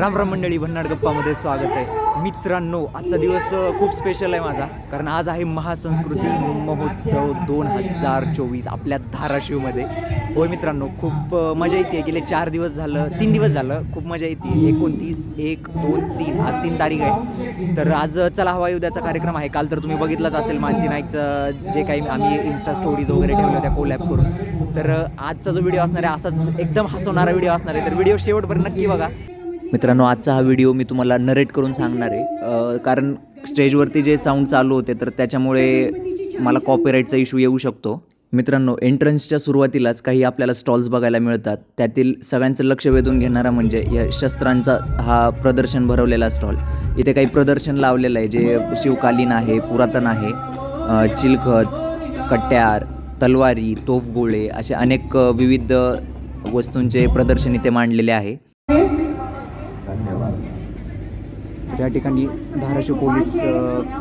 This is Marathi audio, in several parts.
राम राम मंडळी भन्नाड गप्पामध्ये स्वागत आहे. मित्रांनो आजचा दिवस खूप स्पेशल आहे माझा. कारण आज आहे महासंस्कृती महोत्सव दोन हजार चोवीस आपल्या धाराशिवमध्ये. होय मित्रांनो खूप मजा येते. गेले चार दिवस झालं तीन दिवस झालं खूप मजा येते. एकोणतीस एक दोन तीन आज तीन तारीख आहे. तर आज चला हवा उद्याचा कार्यक्रम आहे. काल तर तुम्ही बघितलंच असेल मानसी नाईकचं जे काही आम्ही इन्स्टा स्टोरीज वगैरे ठेवल्या त्या कोलॅप करून. तर आजचा जो व्हिडिओ असणार आहे असाच एकदम हसवणारा व्हिडिओ असणार आहे. तर व्हिडिओ शेवटपर्यंत नक्की बघा. मित्रांनो आजचा हा व्हिडिओ मी तुम्हाला नरेट करून सांगणार आहे. कारण स्टेजवरती जे साऊंड चालू होते तर त्याच्यामुळे मला कॉपीराईटचा इश्यू येऊ शकतो. मित्रांनो एंट्रन्सच्या सुरुवातीलाच काही आपल्याला स्टॉल्स बघायला मिळतात. त्यातील सगळ्यांचं लक्ष वेधून घेणारा म्हणजे या शस्त्रांचा हा प्रदर्शन भरवलेला स्टॉल इथे काही प्रदर्शन लावलेलं आहे जे शिवकालीन आहे पुरातन आहे. चिलखत कट्यार तलवारी तोफगोळे असे अनेक विविध वस्तूंचे प्रदर्शन इथे मांडलेले आहे. या ठिकाणी धाराशिव पोलीस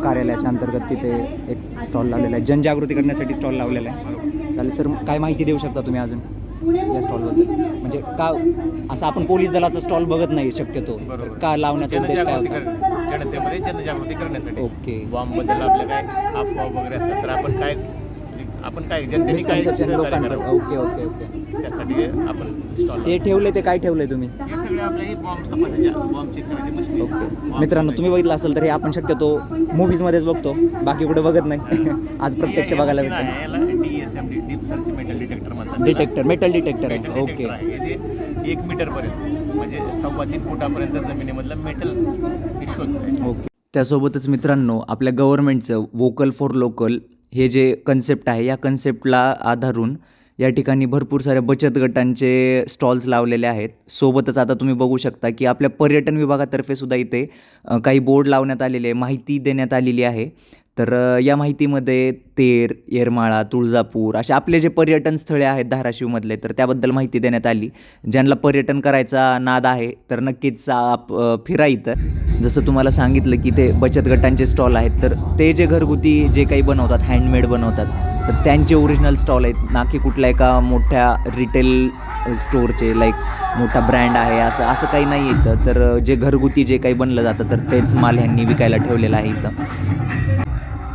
कार्यालयाच्या अंतर्गत तिथे एक स्टॉल लावलेला आहे. जनजागृती करण्यासाठी स्टॉल लावलेला आहे. चालेल सर काय माहिती देऊ शकता तुम्ही अजून या स्टॉलबद्दल म्हणजे का असं आपण पोलीस दलाचा स्टॉल बघत नाही शक्यतो. तर. का लावण्याचा उद्देश काय होता? जनतेमध्ये जनजागृती करण्यासाठी. ओके. बॉम्बबद्दल आपल्या काय अफवा वगैरे असतात तर आपण काय म्हणजे आपण काय जनतेने काय लोकांकडे ओके ओके ओके. त्यासाठी आपण स्टॉल ते ठेवले ते काय ठेवलंय तुम्ही? हे सगळे आपले हे बॉम्ब तपासायच्या बॉम्ब मित्रांनो तुम्ही बघितलं असेल तर हे आपण शक्यतो मूवीजमध्येच बघतो. बाकी कुठे बघत नाही. आज प्रत्यक्ष बघायला भेटतं डिटेक्टर मेटल डिटेक्टर आहे. ओके एक मीटर पर्यंत म्हणजे सव्वा तीन फुटापर्यंत जमिनीमधलं मेटल हे ओके त्यासोबतच मित्रांनो आपल्या गव्हर्नमेंटचं वोकल फॉर लोकल हे जे कन्सेप्ट आहे या कन्सेप्टला आधारून या ठिकाणी भरपूर साऱ्या बचत गटांचे स्टॉल्स लावलेले आहेत. सोबतच आता तुम्ही बघू शकता की आपल्या पर्यटन विभागातर्फे सुद्धा इथे काही बोर्ड लावण्यात आलेले आहे माहिती देण्यात आलेली आहे. तर या माहितीमध्ये तेर येरमाळा तुळजापूर असे आपले जे पर्यटन स्थळे आहेत धाराशिवमधले तर त्याबद्दल माहिती देण्यात आली. ज्यांना पर्यटन करायचा नाद आहे तर नक्कीच आप फिरा इथं. जसं तुम्हाला सांगितलं की ते बचत गटांचे स्टॉल आहेत तर ते जे घरगुती जे काही बनवतात हँडमेड बनवतात तर त्यांचे ओरिजिनल स्टॉल आहेत. ना की कुठल्या एका मोठ्या रिटेल स्टोअरचे लाईक मोठा ब्रँड आहे. असं असं काही नाही इथं. तर जे घरगुती जे काही बनलं जातं तर तेच माल ह्यांनी विकायला ठेवलेलं आहे इथं.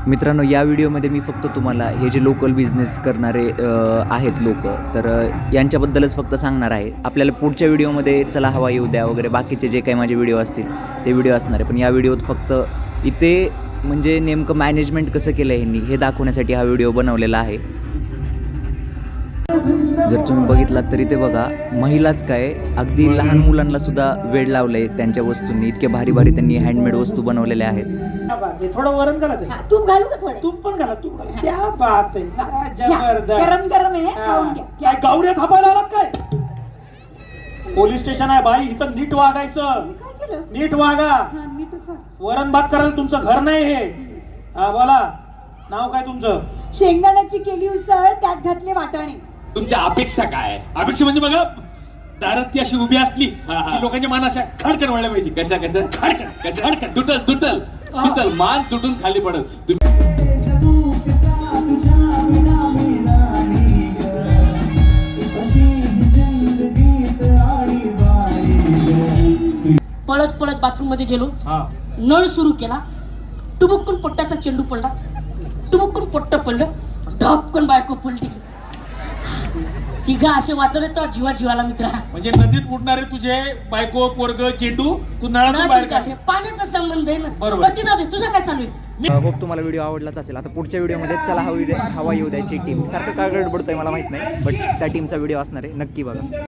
मित्रांनो या व्हिडिओमध्ये मी फक्त तुम्हाला हे जे लोकल बिझनेस करणारे आहेत लोक तर यांच्याबद्दलच फक्त सांगणार आहे. आपल्याला पुढच्या व्हिडिओमध्ये चला हवा येऊ द्या वगैरे बाकीचे जे काही माझे व्हिडिओ असतील ते व्हिडिओ असणार आहे. पण या व्हिडिओत फक्त इथे म्हणजे नेमकं मॅनेजमेंट कसं केलं आहे ह्यांनी हे दाखवण्यासाठी हा व्हिडिओ बनवलेला आहे. जर तुम्ही बघितलात तर इथे बघा महिलाच काय अगदी लहान मुलांना सुद्धा वेळ लावलंय त्यांच्या वस्तूंनी. इतके भारी भारी त्यांनी हँडमेड वस्तू बनवलेल्या आहेत. थोडं वरण घाला त्याच्यात. तूप घालू का थोडे? तूप पण घाला तूप घाला. क्या बात आहे. जबरदस्त. गरम गरम आहे गावऱ्या थापायला काय? पोलीस स्टेशन आहे बाई इथं नीट वागायचं. काय केलं? नीट वागा. हा, नीटच वाग. वरण भात करायला तुमचं घर नाही हे. हा बोला. नाव काय तुमचं? शेंगदाण्याची केली उसळ त्यात घातले वाटाणे. तुमच्या अपेक्षा काय? अपेक्षा म्हणजे बघा दारात ती अशी उभी असली की लोकांच्या मान अशा खडकन वळल्या पाहिजे. कसं कसं? खडकन कसं खडकन तुटल तुटल तुटल. मान तुटून खाली पडत तुम्ही बाथरूममध्ये गेलो. नळ सुरू केला. टुबुक्कून पोट्ट्याचा चेंडू पडला. टुबुक्कून पोट्ट पडलं. ढपकन बायको पडली तिघा असे वाचले तर जीवा जीवाला मित्रा. म्हणजे नदीत उडणारे तुझे बायको पोरग चेंडू तू नळातून बाहेर काढ पाण्याचा संबंध आहे ना. बरोबर. तुझं काय चालू आहे? होप तुम्हाला व्हिडिओ आवडलाच असेल. आता पुढच्या व्हिडिओमध्ये चला हवा येऊ द्या हवा येऊ द्यायची टीम सारखं काय गडबडतोय मला माहीत नाही बट त्या टीमचा व्हिडिओ असणार आहे. नक्की बघा.